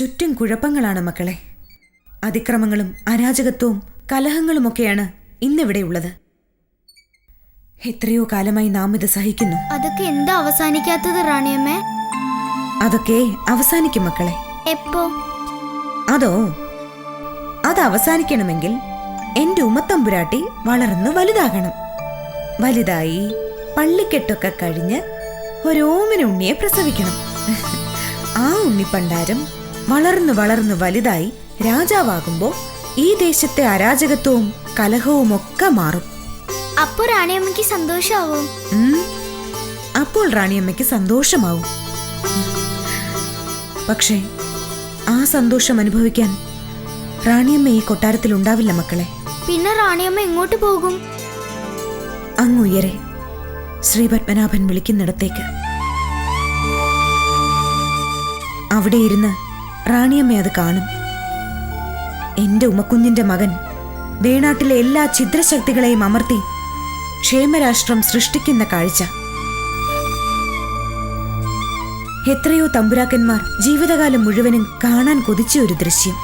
ചുറ്റും കുഴപ്പങ്ങളാണ് മക്കളെ. അതിക്രമങ്ങളും അരാജകത്വവും കലഹങ്ങളുമൊക്കെയാണ് ഇന്നിവിടെ ഉള്ളത്. എത്രയോ കാലമായി നാം ഇത് സഹിക്കുന്നു. അതൊക്കെ എന്താ അവസാനിക്കാത്തത് റാണിയമ്മേ? അതൊക്കെ അവസാനിക്കും മക്കളെ. എപ്പോ? അതോ? അത് അവസാനിക്കണമെങ്കിൽ എന്റെ ഉമ്മത്തമ്പുരാട്ടി വളർന്ന് വലുതാകണം. വലുതായി പള്ളിക്കെട്ടൊക്കെ കഴിഞ്ഞ് ഒരോമന ഉണ്ണിയെ പ്രസവിക്കണം. ആ ഉണ്ണിപ്പണ്ടാരം വളർന്നു വളർന്നു വലുതായി രാജാവാകുമ്പോ ഈ ദേശത്തെ അരാജകത്വവും കലഹവും ഒക്കെ മാറും. അപ്പോൾ റാണിയമ്മയ്ക്ക് സന്തോഷമാവും? അപ്പോൾ റാണിയമ്മയ്ക്ക് സന്തോഷമാവും. പക്ഷേ ആ സന്തോഷം അനുഭവിക്കാൻ റാണിയമ്മ ഈ കൊട്ടാരത്തിൽ ഉണ്ടാവില്ല മക്കളെ. പിന്നെ റാണിയമ്മ എങ്ങോട്ട് പോകും? അങ്ങുയരെ ശ്രീ പത്മനാഭൻ വിളിക്കുന്നിടത്തേക്ക്. അവിടെ ഇരുന്ന് റാണിയമ്മ അത് കാണും. എന്റെ ഉമക്കുഞ്ഞിന്റെ മകൻ വേണാട്ടിലെ എല്ലാ ഛിദ്രശക്തികളെയും അമർത്തി ക്ഷേമരാഷ്ട്രം സൃഷ്ടിക്കുന്ന കാഴ്ച. എത്രയോ തമ്പുരാക്കന്മാർ ജീവിതകാലം മുഴുവനും കാണാൻ കൊതിച്ച ഒരു ദൃശ്യം.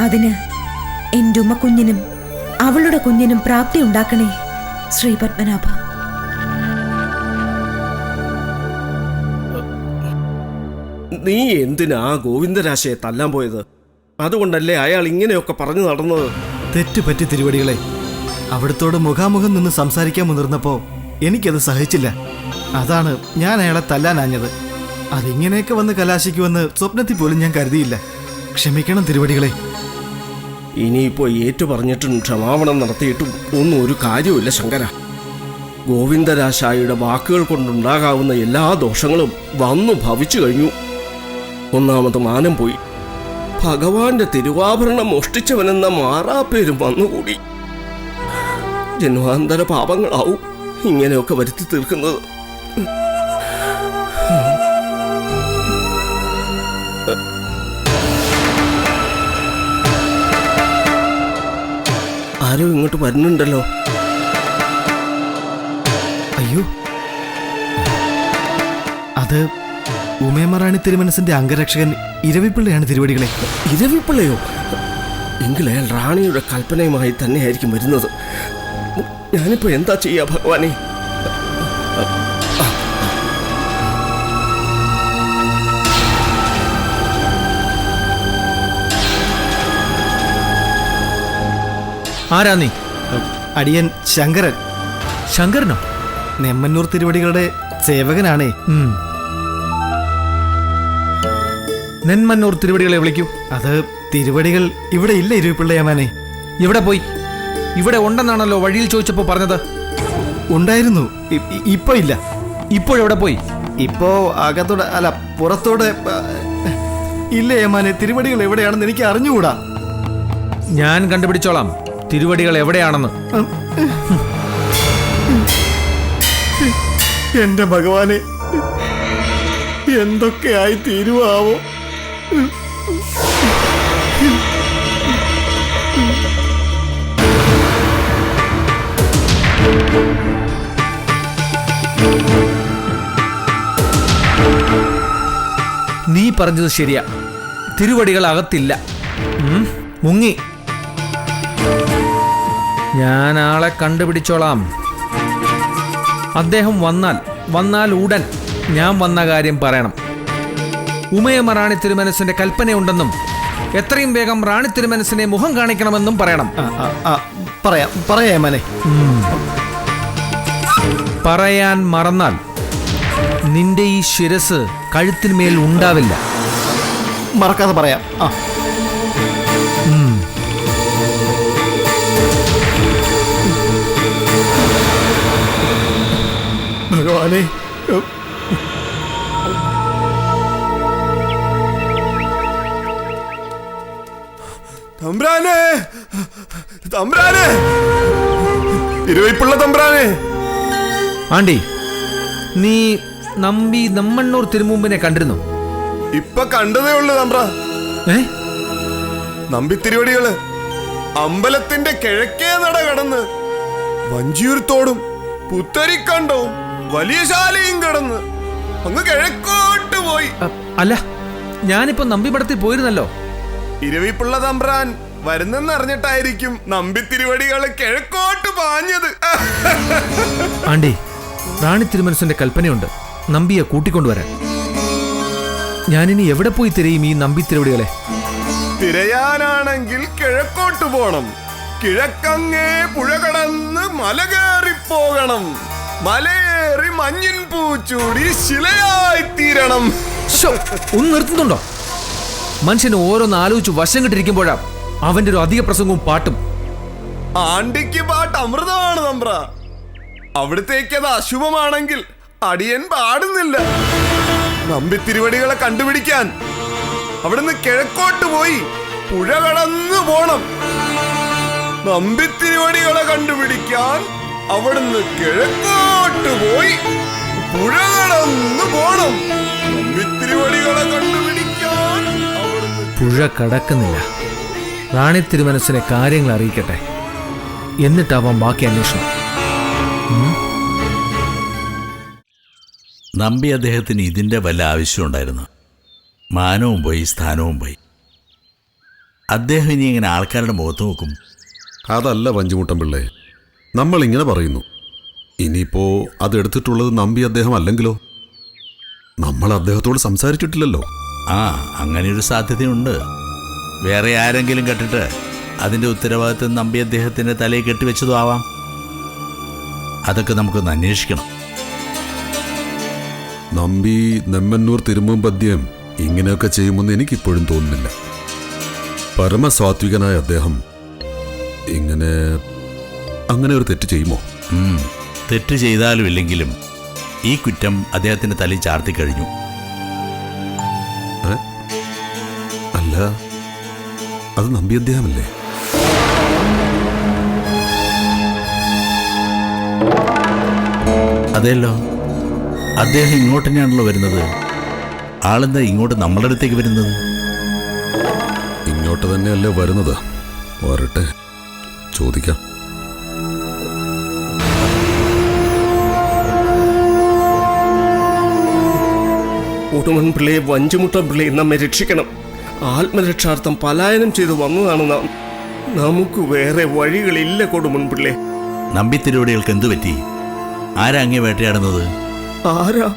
അതിന് എന്റെ ഉമ്മക്കുഞ്ഞിനും അവളുടെ കുഞ്ഞിനും പ്രാപ്തി ഉണ്ടാക്കണേ ശ്രീ പത്മനാഭ. നീ എന്തിനാ ഗോവിന്ദരാശയെ തല്ലാൻ പോയത്? അതുകൊണ്ടല്ലേ അയാൾ ഇങ്ങനെയൊക്കെ പറഞ്ഞു നടന്നത്? തെറ്റുപറ്റി തിരുവടികളെ. അവിടത്തോട് മുഖാമുഖം നിന്ന് സംസാരിക്കാൻ മുതിർന്നപ്പോ എനിക്കത് സഹിച്ചില്ല. അതാണ് ഞാൻ അയാളെ തല്ലാനാഞ്ഞത് അതിങ്ങനെയൊക്കെ വന്ന് കലാശിക്കുമെന്ന് സ്വപ്നത്തിൽ പോലും ഞാൻ കരുതിയില്ല. ക്ഷമിക്കണം തിരുവടികളെ. ഇനിയിപ്പോ ഏറ്റു പറഞ്ഞിട്ടും ക്ഷമാപണം നടത്തിയിട്ടും ഒന്നും ഒരു കാര്യമില്ല ശങ്കര. ഗോവിന്ദരാശായിയുടെ വാക്കുകൾ കൊണ്ടുണ്ടാകാവുന്ന എല്ലാ ദോഷങ്ങളും വന്നു ഭവിച്ചു കഴിഞ്ഞു. ഒന്നാമത് മാനം പോയി. ഭഗവാന്റെ തിരുവാഭരണം മോഷ്ടിച്ചവനെന്ന മാറാപ്പേരും വന്നുകൂടി. ജന്മാന്തര പാപങ്ങളാവും ഇങ്ങനെയൊക്കെ വരുത്തി തീർക്കുന്നത്. ആരോ ഇങ്ങോട്ട് വരുന്നുണ്ടല്ലോ. അയ്യോ. അത് ഉമയമറാണി തിരുമനസിന്റെ അംഗരക്ഷകൻ ഇരവിപ്പിള്ളയാണ് തിരുവടികളെ. ഇരവിപ്പിള്ളയോ? എങ്കിൽ അയാൾ റാണിയുടെ കൽപ്പനയുമായി തന്നെയായിരിക്കും വരുന്നത്. ഞാനിപ്പോ എന്താ ചെയ്യാ ഭഗവാനെ? ആരാ നീ? അടിയൻ ശങ്കരൻ. ശങ്കരനോ? നെമ്മന്നൂർ തിരുവടികളുടെ സേവകനാണേ. ഉം. നെന്മന്നൂർ തിരുവടികളെ വിളിക്കൂ. അത് തിരുവടികൾ ഇവിടെ ഇല്ല ഇരുവിപ്പിള്ളയാമാനെ ഇവിടെ പോയി. ഇവിടെ ഉണ്ടെന്നാണല്ലോ വഴിയിൽ ചോദിച്ചപ്പോ പറഞ്ഞത്. ഉണ്ടായിരുന്നു. ഇപ്പൊ ഇല്ല. ഇപ്പോഴെവിടെ പോയി? ഇപ്പോ അകത്തോടെ അല്ല പുറത്തോടെ ഇല്ല ഏമാനെ തിരുവടികൾ എവിടെയാണെന്ന് എനിക്ക് അറിഞ്ഞുകൂടാ. ഞാൻ കണ്ടുപിടിച്ചോളാം. തിരുവടികൾ എവിടെയാണെന്ന്. എന്റെ ഭഗവാനെ എന്തൊക്കെയായി തീരുവാവോ? നീ പറഞ്ഞത് ശരിയാ. തിരുവടികൾ അകത്തില്ല മുങ്ങി. ഞാൻ ആളെ കണ്ടുപിടിച്ചോളാം. അദ്ദേഹം വന്നാൽ വന്നാൽ ഉടൻ ഞാൻ വന്ന കാര്യം പറയണം. ഉമയമ്മ റാണി തിരുമനസിന്റെ കൽപ്പനയുണ്ടെന്നും എത്രയും വേഗം റാണി തിരുമനസിനെ മുഖം കാണിക്കണമെന്നും പറയണം. പറയാം പറയാൻ മറന്നാൽ നിന്റെ ഈ ശിരസ് കഴുത്തിന്മേൽ ഉണ്ടാവില്ല. മറക്കാതെ പറയാം ആ. ഭഗവാനെ തമ്പ്രാനെ തമ്പ്രാനെ. ഇരുവയ്പുള്ള തമ്പ്രാനെ. ആണ്ടി നീ നമ്പി നമ്മണ്ണൂർ തിരുമുമ്പിനെ കണ്ടിരുന്നു? ഇപ്പൊ കണ്ടതേ ഉള്ളു തമ്പ്ര. ഏ? നമ്പിത്തിരുവടികൾ അമ്പലത്തിന്റെ കിഴക്കേ നട കടന്ന് വഞ്ചിയൂർത്തോടും പുത്തരിക്കണ്ടവും വലിയ ശാലയും കടന്ന് അങ്ങ് കിഴക്കോട്ട് പോയി. അല്ല ഞാനിപ്പോ നമ്പിമടത്തിൽ പോയിരുന്നല്ലോ. ഇരവിപ്പിള്ള തമ്പ്രാൻ വരുന്നെന്നറിഞ്ഞിട്ടായിരിക്കും നമ്പി തിരുവടികൾ കിഴക്കോട്ട് പാഞ്ഞത്. ആണ്ടി റാണി തിരുമനസിന്റെ കൽപ്പനയുണ്ട്. നമ്പിയെ കൂട്ടിക്കൊണ്ടുവരാൻ. ഞാനിനി എവിടെ പോയി തിരയും ഈ നമ്പി തിരുവടികളെ തിരയാനാണെങ്കിൽ കിഴക്കോട്ട് പോണം. കിഴക്കങ്ങേ പുഴ കടന്ന് മല പോകണം മലയേറി മഞ്ഞിൻ പൂച്ചൂടി ശിലയായി തീരണം. ഒന്ന് നിർത്തുന്നുണ്ടോ? മനുഷ്യന് ഓരോന്ന് ആലോചിച്ച് വശം കിട്ടിരിക്കുമ്പോഴാ അവന്റെ ഒരു അധിക പ്രസംഗവും പാട്ടും. ആണ്ടിക്ക് പാട്ട് അമൃതമാണ് നമ്പ്ര അവിടത്തേക്ക് അത് അശുഭമാണെങ്കിൽ അടിയൻ പാടുന്നില്ല. നമ്പി തിരുവടികളെ കണ്ടുപിടിക്കാൻ. അവിടുന്ന് കിഴക്കോട്ട് പോയി പുഴ കടന്നു പോണം. നമ്പി തിരുവടികളെ കണ്ടുപിടിക്കാൻ അവിടുന്ന് കിഴക്കോട്ട് പോയി പുഴ കടന്നു പോണം. നമ്പി തിരുവടികളെ കണ്ടുപിടിക്കാൻ പുഴ കടക്കുന്നില്ല. റാണി തിരുമനസിനെ കാര്യങ്ങൾ അറിയിക്കട്ടെ. എന്നിട്ടാവാം ബാക്കി അന്വേഷണം. നമ്പി അദ്ദേഹത്തിന് ഇതിന്റെ വല്ല ആവശ്യമുണ്ടായിരുന്നു. മാനവും പോയി സ്ഥാനവും പോയി. അദ്ദേഹം ഇനി ഇങ്ങനെ ആൾക്കാരുടെ മുഖത്ത് നോക്കും. അതല്ല പഞ്ചുമുട്ടൻ പിള്ളേ നമ്മൾ ഇങ്ങനെ പറയുന്നു. ഇനിയിപ്പോ അതെടുത്തിട്ടുള്ളത് നമ്പി അദ്ദേഹം അല്ലെങ്കിലോ? നമ്മൾ അദ്ദേഹത്തോട് സംസാരിച്ചിട്ടില്ലല്ലോ. ആ അങ്ങനെയൊരു സാധ്യതയുണ്ട്. വേറെ ആരെങ്കിലും കെട്ടിട്ട് അതിന്റെ ഉത്തരവാദിത്വം നമ്പി അദ്ദേഹത്തിന്റെ തലയിൽ കെട്ടിവെച്ചതും ആവാം. അതൊക്കെ നമുക്കൊന്ന് അന്വേഷിക്കണം. നമ്പി നെമ്മന്നൂർ തിരുമ്പും പദ്യം ഇങ്ങനെയൊക്കെ ചെയ്യുമെന്ന് എനിക്കിപ്പോഴും തോന്നുന്നില്ല. പരമസാത്വികനായ അദ്ദേഹം ഇങ്ങനെ അങ്ങനെ ഒരു തെറ്റ് ചെയ്യുമോ? തെറ്റ് ചെയ്താലും ഇല്ലെങ്കിലും ഈ കുറ്റം അദ്ദേഹത്തിന്റെ തലയിൽ ചാർത്തി കഴിഞ്ഞു. അല്ല. അത് നമ്പി അദ്ദേഹമല്ലേ? അതെയല്ലോ അദ്ദേഹം ഇങ്ങോട്ട് തന്നെയാണല്ലോ വരുന്നത്? ആളെന്താ ഇങ്ങോട്ട് നമ്മളുടെ അടുത്തേക്ക് വരുന്നത്? ഇങ്ങോട്ട് തന്നെയല്ലേ വരുന്നത്? വരട്ടെ. ചോദിക്കാം. ഉടുമൻ പിള്ളയെ വഞ്ചുമുട്ട പിള്ളയെ നമ്മെ രക്ഷിക്കണം. ആത്മരക്ഷാർത്ഥം പലായനം ചെയ്തു വന്നതാണ് നാം. നമുക്ക് വേറെ വഴികളില്ല കൊടു മുൻപിള്ളെ നമ്പി തിരുവടികൾക്ക് എന്തു പറ്റി? ആരാ അങ്ങേ വേട്ടയാടുന്നത്? ആരാ?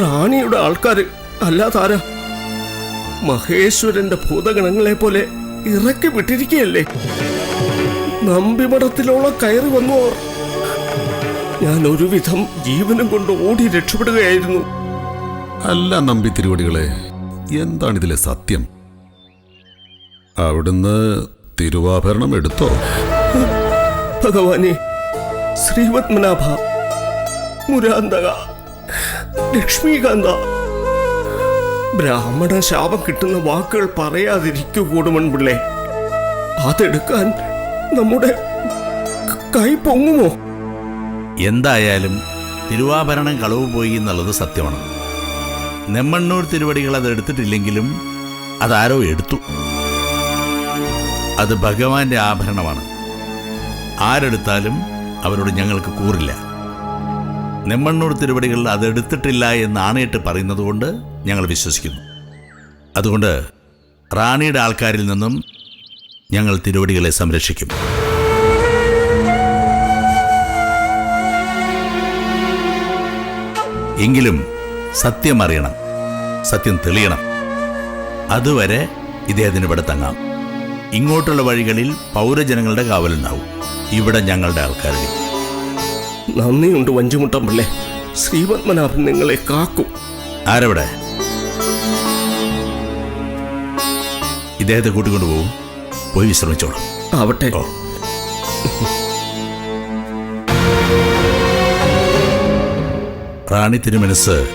റാണിയുടെ ആൾക്കാര്. അല്ലാതാരാ മഹേശ്വരന്റെ ഭൂതഗണങ്ങളെ പോലെ ഇറക്കി വിട്ടിരിക്കുകയല്ലേ? നമ്പിമഠത്തിലോളം കയറി വന്നു ഞാൻ ഒരുവിധം ജീവനും കൊണ്ട് ഓടി രക്ഷപ്പെടുകയായിരുന്നു. അല്ല നമ്പി തിരുവടികളെ എന്താണിതിലെ സത്യം? അവിടുന്ന് തിരുവാഭരണം എടുത്തോ? ഭഗവാനെ ശ്രീപത്മനാഭ മുരാന്തക ലക്ഷ്മീകാന്ത. ബ്രാഹ്മണ ശാപം കിട്ടുന്ന വാക്കുകൾ പറയാതിരിക്കൂ കൂടുമൺ പിള്ളേ. അതെടുക്കാൻ നമ്മുടെ കൈ പൊങ്ങുമോ? എന്തായാലും തിരുവാഭരണം കളവ് പോയി എന്നുള്ളത് സത്യമാണ്. നെമ്മണ്ണൂർ തിരുവടികൾ അത് എടുത്തിട്ടില്ലെങ്കിലും അതാരോ എടുത്തു. അത് ഭഗവാന്റെ ആഭരണമാണ്. ആരെടുത്താലും അവരോട് ഞങ്ങൾക്ക് കൂറില്ല. നെമ്മണ്ണൂർ തിരുവടികൾ അതെടുത്തിട്ടില്ല എന്ന് ആണയിട്ട് പറയുന്നത് കൊണ്ട് ഞങ്ങൾ വിശ്വസിക്കുന്നു. അതുകൊണ്ട് റാണിയുടെ ആൾക്കാരിൽ നിന്നും ഞങ്ങൾ തിരുവടികളെ സംരക്ഷിക്കും. എങ്കിലും സത്യം അറിയണം. സത്യം തെളിയണം. അതുവരെ ഇദ്ദേഹത്തിന് ഇവിടെ തങ്ങാം ഇങ്ങോട്ടുള്ള വഴികളിൽ പൗരജനങ്ങളുടെ കാവലുണ്ടാവും. ഇവിടെ ഞങ്ങളുടെ ആൾക്കാരുടെ നന്ദിയുണ്ട് വഞ്ചുമുട്ടം പിള്ളേ. ശ്രീപത്മനാഭൻ നിങ്ങളെ കാക്കും. ആരവിടെ? ഇദ്ദേഹത്തെ കൂട്ടിക്കൊണ്ടു പോകും പോയി വിശ്രമിച്ചോളൂ. ആവട്ടെ. റാണി തിരുമനസ്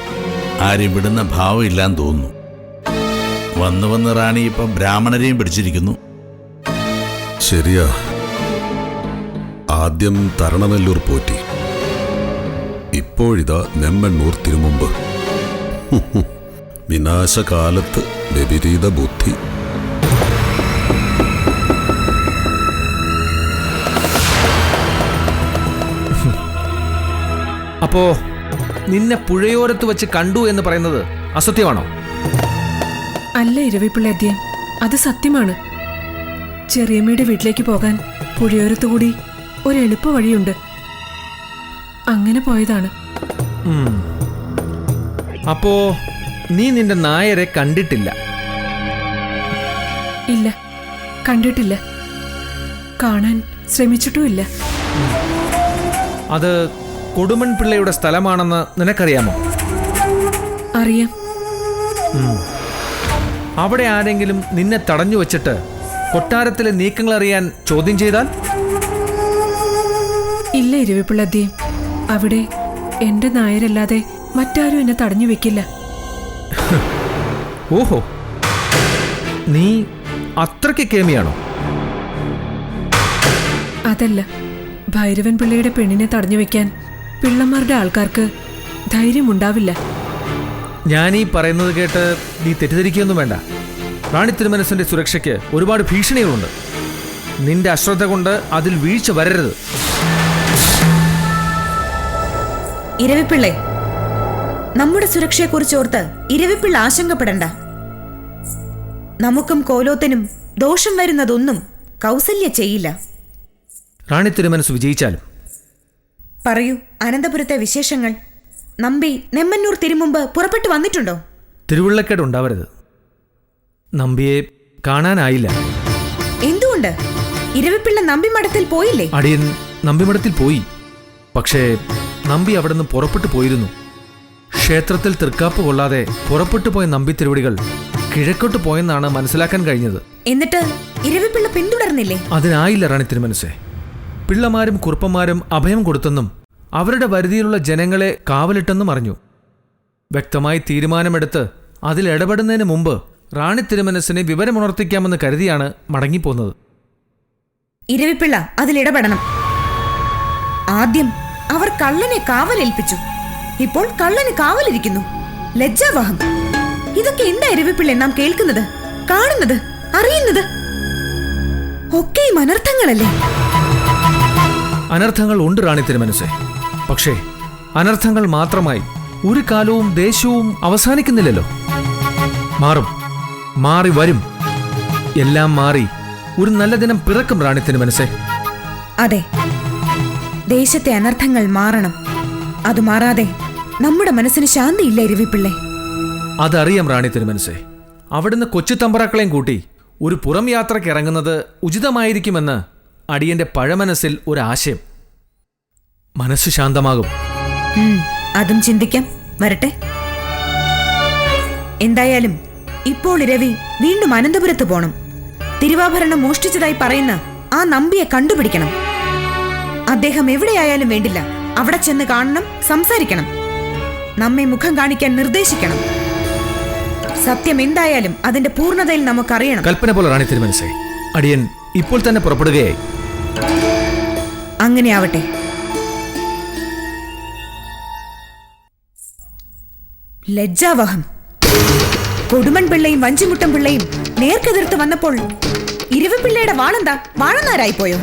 ആരെയും വിടുന്ന ഭാവമില്ലാന്ന് തോന്നുന്നു. വന്നു വന്ന് റാണി ഇപ്പം ബ്രാഹ്മണരെയും പിടിച്ചിരിക്കുന്നു. ശരിയാ. ആദ്യം തരണനെല്ലൂർ പോറ്റി. ഇപ്പോഴിതാ നെമ്മണ്ണൂർ തിരുമുമ്പ്. വിനാശകാലത്ത് വിപരീത ബുദ്ധി. അപ്പോ നിന്നെ പുഴയോരത്ത് വെച്ച് കണ്ടു എന്ന് പറയുന്നത് അസത്യമാണോ? അല്ല ഇരവിപ്പിള്ള അധ്യയൻ അത് സത്യമാണ്. ചെറിയമ്മയുടെ വീട്ടിലേക്ക് പോകാൻ പുഴയോരത്തുകൂടി ഒരു എളുപ്പ വഴിയുണ്ട്. അങ്ങനെ പോയതാണ്. അപ്പോ നീ നിന്റെ നായരെ കണ്ടിട്ടില്ല? ഇല്ല. കണ്ടിട്ടില്ല. കാണാൻ ശ്രമിച്ചിട്ടുമില്ല. അത് കൊടുമൺ പിള്ളയുടെ സ്ഥലമാണെന്ന് നിനക്കറിയാമോ? അറിയാം. അവിടെ ആരെങ്കിലും നിന്നെ തടഞ്ഞു വച്ചിട്ട് കൊട്ടാരത്തിലെ നീക്കങ്ങൾ അറിയാൻ ചോദ്യം ചെയ്താൽ? ഇല്ല ഇരവിപ്പിള്ള അധ്യയൻ അവിടെ എന്റെ നായരല്ലാതെ മറ്റാരും എന്നെ തടഞ്ഞു വെക്കില്ല. ഓഹോ. നീ അത്രയ്ക്ക് കേമിയാണോ? അതല്ല. ഭൈരവൻ പിള്ളയുടെ പെണ്ണിനെ തടഞ്ഞു വെക്കാൻ പിള്ളമാരുടെ ആൾക്കാർക്ക് ധൈര്യമുണ്ടാവില്ല. ഞാൻ ഈ പറയുന്നത് കേട്ട് നീ തെറ്റിദ്ധരിക്കുകയൊന്നും വേണ്ട. റാണി തിരുമനസിന്റെ സുരക്ഷയ്ക്ക് ഒരുപാട് ഭീഷണികളുണ്ട്. നിന്റെ അശ്രദ്ധ കൊണ്ട് അതിൽ വീഴ്ച വരരുത്. ഇരവിപ്പിള്ളേ നമ്മുടെ സുരക്ഷയെക്കുറിച്ച് ഓർത്ത് ഇരവിപ്പിള്ള ആശങ്കപ്പെടണ്ട. നമുക്കും കോലോത്തനും ദോഷം വരുന്നതൊന്നും കൗസല്യ ചെയ്യില്ല. റാണി തിരുമനസ് വിജയിച്ചാലും? പറയൂ അനന്തപുരത്തെ വിശേഷങ്ങൾ. നമ്പി നെമ്മന്നൂർ തിരുമുമ്പ് പുറപ്പെട്ടു വന്നിട്ടുണ്ടോ? തിരുവുള്ളക്കേട് ഉണ്ടാവരുത്. നമ്പിയെ കാണാനായില്ല. എന്തുകൊണ്ട്? ഇരവിപ്പിള്ള നമ്പി മഠത്തിൽ പോയില്ലേ? അടിയൻ നമ്പിമഠത്തിൽ പോയി. പക്ഷേ നമ്പി അവിടെ നിന്ന് പുറപ്പെട്ടു പോയിരുന്നു. ക്ഷേത്രത്തിൽ തൃക്കാപ്പ് കൊള്ളാതെ പുറപ്പെട്ടു പോയ നമ്പി തിരുവടികൾ കിഴക്കോട്ട് പോയെന്നാണ് മനസ്സിലാക്കാൻ കഴിഞ്ഞത്. എന്നിട്ട് ഇരവിപ്പിള്ള പിന്തുടർന്നില്ലേ? അതിനായില്ല റാണി തിരുമനസ്സേ പിള്ളമാരും കുറുപ്പന്മാരും അഭയം കൊടുത്തെന്നും അവരുടെ വരുതിയിലുള്ള ജനങ്ങളെ കാവലിട്ടെന്നും അറിഞ്ഞു. വ്യക്തമായി തീരുമാനമെടുത്ത് അതിൽ ഇടപെടുന്നതിന് മുമ്പ് റാണി തിരുമനസിനെ വിവരമുണർത്തിക്കാമെന്ന് കരുതിയാണ് മടങ്ങിപ്പോന്നത്. ഇരവിപ്പിള്ള അതിലിടപെടണം ആദ്യം അവർ കള്ളനെ കാവലേൽപ്പിച്ചു. ഇപ്പോൾ കള്ളന് കാവലിരിക്കുന്നു. ലജ്ജാവഹം ഇതൊക്കെ എന്താ ഇരവിപ്പിള്ള നാം കേൾക്കുന്നത്? കാണുന്നത്? അറിയുന്നത്? ഒക്കെയും അനർത്ഥങ്ങളല്ലേ? അനർത്ഥങ്ങൾ ഉണ്ട് റാണി തിരുമനസെ. പക്ഷേ അനർത്ഥങ്ങൾ മാത്രമായി ഒരു കാലവും ദേശവും അവസാനിക്കുന്നില്ലല്ലോ. മാറും. മാറി വരും. എല്ലാം മാറി. ഒരു നല്ല ദിനം പിറക്കും റാണിത്തിന് മനസ്സേ. അതെ. ദേശത്തെ അനർത്ഥങ്ങൾ മാറണം. അത് മാറാതെ നമ്മുടെ മനസ്സിന് ശാന്തിയില്ല ഇരുവിപ്പിള്ളേ അതറിയാം റാണി മനസ്സേ. അവിടുന്ന് കൊച്ചു തമ്പറാക്കളെയും കൂട്ടി ഒരു പുറം യാത്രയ്ക്ക് ഇറങ്ങുന്നത് ഉചിതമായിരിക്കുമെന്ന് അടിയന്റെ പഴമനസ്സിൽ ഒരു ആശയം മനസ്സ് ശാന്തമാകും. അതും ചിന്തിക്കാം. വരട്ടെ. എന്തായാലും ഇപ്പോൾ രവി വീണ്ടും അനന്തപുരത്ത് പോണം. തിരുവാഭരണം മോഷ്ടിച്ചതായി പറയുന്ന ആ നമ്പിയെ കണ്ടുപിടിക്കണം. അദ്ദേഹം എവിടെയായാലും വേണ്ടില്ല. അവിടെ ചെന്ന് കാണണം സംസാരിക്കണം. നമ്മെ മുഖം കാണിക്കാൻ നിർദ്ദേശിക്കണം. സത്യം എന്തായാലും അതിന്റെ പൂർണതയിൽ നമുക്കറിയണം. കൽപ്പന പോലെ റാണി തിരുമനസേ അടിയൻ ഇപ്പോൾ തന്നെ പുറപ്പെടുകയായി. അങ്ങനെ ആവട്ടെ. ലജ്ജാവഹം. കൊടുമൺ പിള്ളയും വഞ്ചിമുട്ടം പിള്ളയും നേർക്കെതിർത്ത് വന്നപ്പോൾ ഇരുവപിള്ളയുടെ വാളെന്താ? വാഴനാരായി പോയോ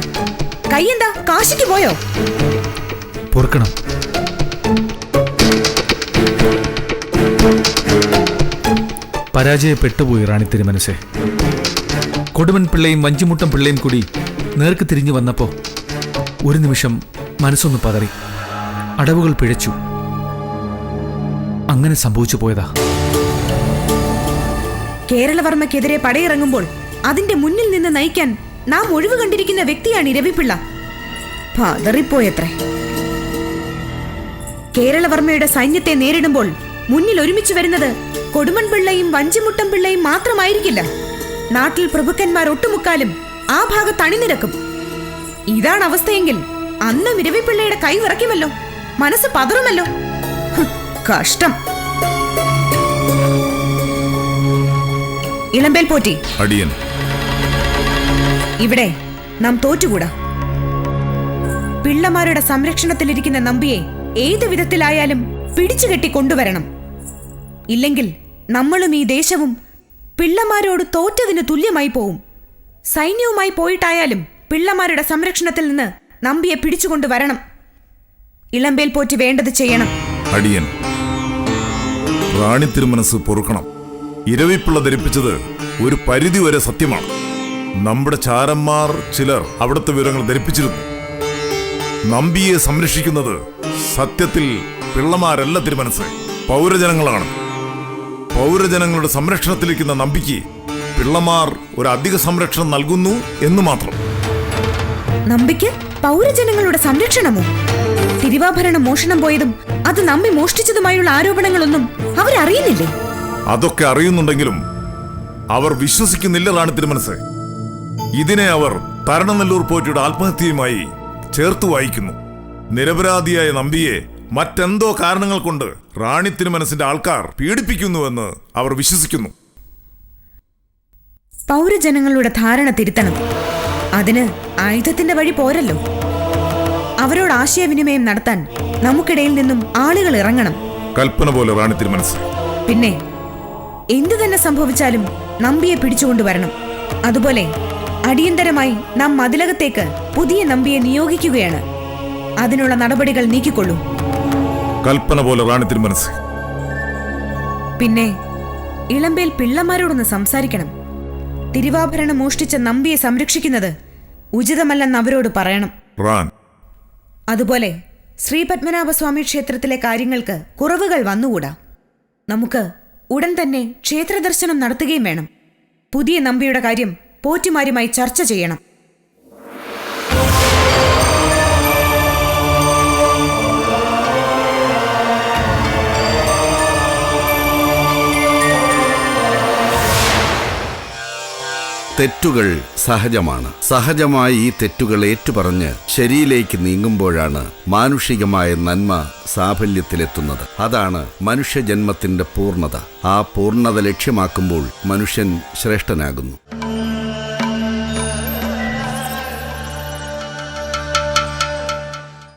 കൈയെന്താ? കാശിക്ക് പോയോ? പൊറുക്കണം. പരാജയപ്പെട്ടുപോയി റാണി തിരുമനസെ. കൊടുമൻ പിള്ളയും വഞ്ചിമുട്ടം പിള്ളയും കൂടി നേർക്ക് തിരിഞ്ഞു വന്നപ്പോ ഒരു നിമിഷം മനസ്സൊന്ന് പതറി. അടവുകൾ പിഴച്ചു. അങ്ങനെ സംഭവിച്ചു പോയതാ. കേരളവർമ്മയ്ക്കെതിരെ പടയിറങ്ങുമ്പോൾ അതിന്റെ മുന്നിൽ നിന്ന് നയിക്കാൻ നാം ഒഴിവ് കണ്ടിരിക്കുന്ന വ്യക്തിയാണ് ഇരവിപ്പിള്ള പതറിപ്പോയത്രേ. കേരളവർമ്മയുടെ സൈന്യത്തെ നേരിടുമ്പോൾ മുന്നിൽ ഒരുമിച്ച് വരുന്നത് കൊടുമൺ പിള്ളയും വഞ്ചിമുട്ടം പിള്ളയും മാത്രമായിരിക്കില്ല. നാട്ടിൽ പ്രഭുക്കന്മാർ ഒട്ടുമുക്കാലും ആ ഭാഗത്ത് അണിനിരക്കും. ഇതാണ് അവസ്ഥയെങ്കിൽ അന്നും ഇരവിപ്പിള്ളയുടെ കൈ വിറയ്ക്കുമല്ലോ. മനസ്സ് പതറുമല്ലോ. കഷ്ടം. ഇളമ്പേൽ പോറ്റി. അടിയൻ. ഇവിടെ നാം തോറ്റുകൂടാ. പിള്ളമാരുടെ സംരക്ഷണത്തിലിരിക്കുന്ന നമ്പിയെ ഏത് വിധത്തിലായാലും പിടിച്ചുകെട്ടി കൊണ്ടുവരണം. ഇല്ലെങ്കിൽ നമ്മളും ഈ ദേശവും പിള്ളമാരോട് തോറ്റതിന് തുല്യമായി പോവും. സൈന്യവുമായി പോയിട്ടായാലും പിള്ളമാരുടെ സംരക്ഷണത്തിൽ നിന്ന് നമ്പിയെ പിടിച്ചുകൊണ്ട് വരണം ഇളമ്പേൽ പോറ്റി വേണ്ടത് ചെയ്യണം. അടിയൻ. റാണി തിരുമനസ് പൊറുക്കണം. ഇരവിപ്പിള്ള ധരിപ്പിച്ചത് ഒരു പരിധി വരെ സത്യമാണ്. നമ്മുടെ ചാരന്മാർ ചിലർ അവിടുത്തെ വിവരങ്ങൾ ധരിപ്പിച്ചിരുന്നു. നമ്പിയെ സംരക്ഷിക്കുന്നത് സത്യത്തിൽ പിള്ളമാരല്ല തിരുമനസ് പൗരജനങ്ങളാണ്. പൗരജനങ്ങളുടെ സംരക്ഷണത്തിലിരിക്കുന്ന നമ്പിക്ക് പിള്ളമാർ ഒരു അധിക സംരക്ഷണം നൽകുന്നു എന്ന് മാത്രം. നമ്പിക്ക് പൗരജനങ്ങളുടെ സംരക്ഷണമോ? തിരുവാഭരണം മോഷണം പോയതും അത് നമ്പി മോഷ്ടിച്ചതുമായുള്ള ആരോപണങ്ങളൊന്നും അവരറിയുന്നില്ലേ? അതൊക്കെ അറിയുന്നുണ്ടെങ്കിലും അവർ വിശ്വസിക്കുന്നില്ല റാണി തിരുമനസ്. ഇതിനെ അവർ തരണനെല്ലൂർ പോറ്റിയുടെ ആത്മഹത്യയുമായി ചേർത്ത് വായിക്കുന്നു. നിരപരാധിയായ നമ്പിയെ മറ്റെന്തോ കാരണങ്ങൾ കൊണ്ട് റാണി തിരുമനസിന്റെ ആൾക്കാർ പീഡിപ്പിക്കുന്നുവെന്ന് അവർ വിശ്വസിക്കുന്നു. പൗരജനങ്ങളുടെ ധാരണ തിരുത്തണം. അതിന് ആയുധത്തിന്റെ വഴി പോരല്ലോ. അവരോട് ആശയവിനിമയം നടത്താൻ നമുക്കിടയിൽ നിന്നും ആളുകൾ ഇറങ്ങണം. കൽപ്പന പോലെ റാണി തിരുമനസ്. പിന്നെ എന്തു തന്നെ സംഭവിച്ചാലും നമ്പിയെ പിടിച്ചുകൊണ്ടുവരണം അതുപോലെ അടിയന്തരമായി നാം മതിലകത്തേക്ക് പുതിയ നമ്പിയെ നിയോഗിക്കുകയാണ്. അതിനുള്ള നടപടികൾ നീക്കിക്കൊള്ളൂ. കൽപ്പന പോലെ റാണി തിരുമനസ്. പിന്നെ ഇളമ്പേൽ പിള്ളമാരോടൊന്ന് സംസാരിക്കണം. തിരുവാഭരണം മോഷ്ടിച്ച നമ്പിയെ സംരക്ഷിക്കുന്നത് ഉചിതമല്ലെന്ന് അവരോട് പറയണം. അതുപോലെ ശ്രീപത്മനാഭസ്വാമി ക്ഷേത്രത്തിലെ കാര്യങ്ങൾക്ക് കുറവുകൾ വന്നുകൂടാ. നമുക്ക് ഉടൻ തന്നെ ക്ഷേത്രദർശനം നടത്തുകയും വേണം. പുതിയ നമ്പിയുടെ കാര്യം പോറ്റുമാരുമായി ചർച്ച ചെയ്യണം. തെറ്റുകൾ സഹജമാണ്. സഹജമായി ഈ തെറ്റുകൾ ഏറ്റുപറഞ്ഞ് ശരിയിലേക്ക് നീങ്ങുമ്പോഴാണ് മാനുഷികമായ നന്മ സാഫല്യത്തിലെത്തുന്നത്. അതാണ് മനുഷ്യജന്മത്തിന്റെ പൂർണത. ആ പൂർണത ലക്ഷ്യമാക്കുമ്പോൾ മനുഷ്യൻ ശ്രേഷ്ഠനാകുന്നു.